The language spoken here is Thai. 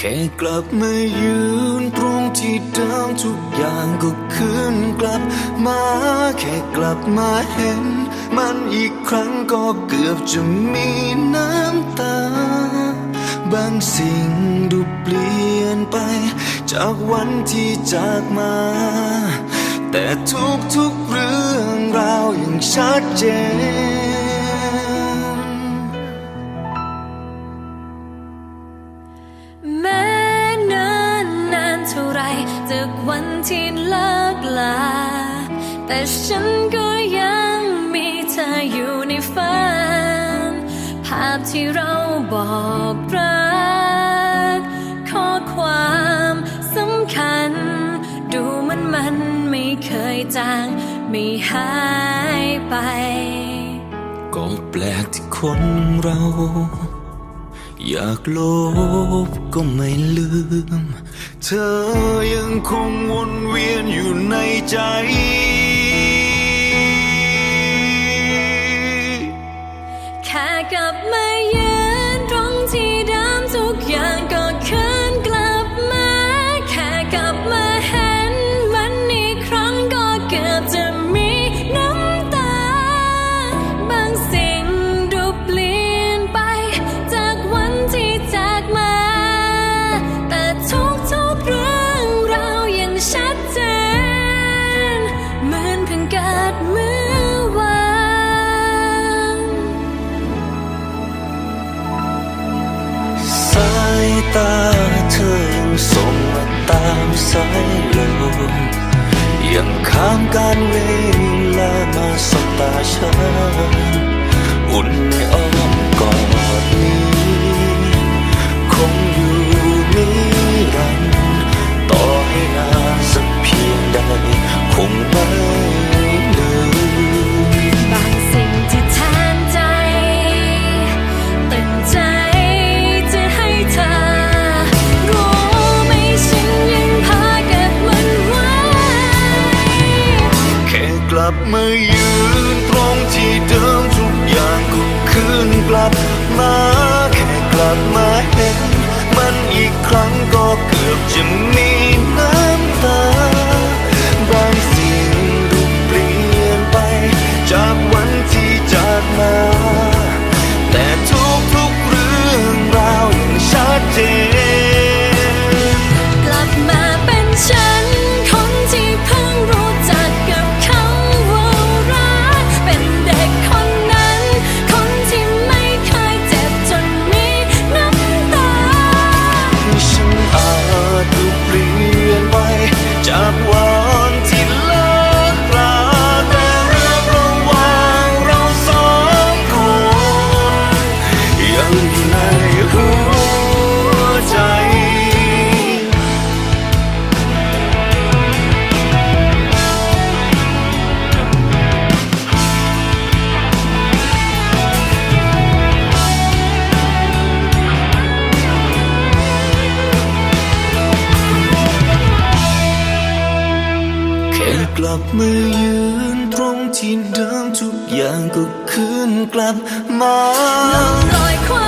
แค่กลับมายืนตรงที่เดิมทุกอย่างก็คืนกลับมา แค่กลับมาเห็น มันอีกครั้งก็เกือบจะมีน้ำตา บางสิ่งดูเปลี่ยนไป จากวันที่จากมา แต่ทุกๆเรื่องราวยังชัดเจน ที่เลิกลา แต่ฉันก็ยังมีเธออยู่ในฝัน ภาพที่เราบอกรัก ข้อความสำคัญ ดูมันมันไม่เคยจาง ไม่หายไป ก็แปลกที่คนเรา อยากลบก็ไม่ลืม เธอยังคงวนเวียนอยู่ในใจ แค่กลับมายืนตรงที่เดิมทุกอย่างก็ ตาเธอยังส่งมาตามสายลมยังข้ามการเวลามาสบตาฉัน อุ่นในอ้อมกอดนี้ ลับมายืนตรงที่เดิมทุกอย่างก็คืนกลับ ลับมายืนตรงที่เดิมทุกอย่างก็คืนกลับมารอยความ